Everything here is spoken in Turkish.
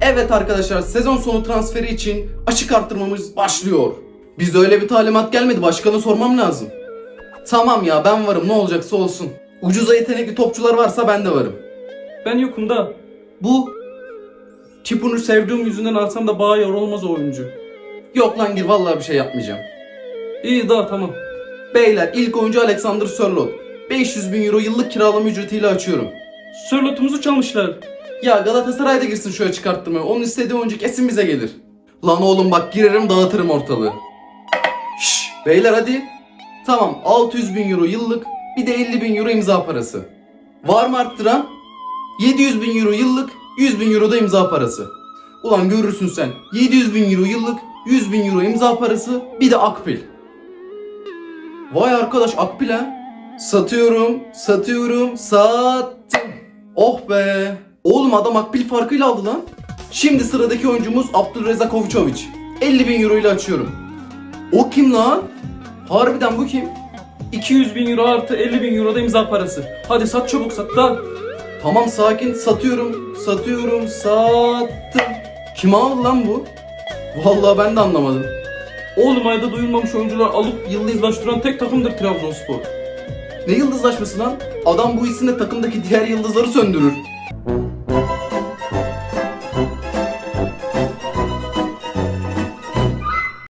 Evet arkadaşlar sezon sonu transferi için açık arttırmamız başlıyor. Bize öyle bir talimat gelmedi başkanı sormam lazım. Tamam ya ben varım ne olacaksa olsun. Ucuza yetenekli topçular varsa ben de varım. Ben yokum da. Bu Çipunu sevdiğim yüzünden alsam da bana yer olmaz o oyuncu. yok lan gir vallahi bir şey yapmayacağım. İyi da tamam. Beyler ilk oyuncu Alexander Sörloth. 500 bin euro yıllık kiralama ücretiyle açıyorum. Sörlotumuzu çalmışlar. Ya Galatasaray'da girsin şöyle çıkarttırmaya. Onun istediği oyuncu kesin bize gelir. Lan oğlum bak girerim dağıtırım ortalığı. Şşş beyler hadi. Tamam 600 bin euro yıllık bir de 50 bin euro imza parası. Var mı arttıran? 700 bin euro yıllık 100 bin euro da imza parası. Ulan görürsün sen 700 bin euro yıllık 100 bin euro imza parası bir de akbil. Vay arkadaş akbil ha. Satıyorum, satıyorum, sattım. Oh be. Oğlum adam akbil farkıyla aldı lan. Şimdi sıradaki oyuncumuz Abdülrezzak Ovçoviç. 50 bin euro ile açıyorum. O kim lan? Harbiden bu kim? 200 bin euro artı 50 bin euro da imza parası. Hadi sat çabuk sat da. Tamam sakin satıyorum, satıyorum, sattım. Kim aldı lan bu? Vallahi ben de anlamadım. Oğlum ayda duyulmamış oyuncular alıp yıldızlaştıran tek takımdır Trabzonspor. Ne yıldızlaşması lan? Adam bu isimle takımdaki diğer yıldızları söndürür.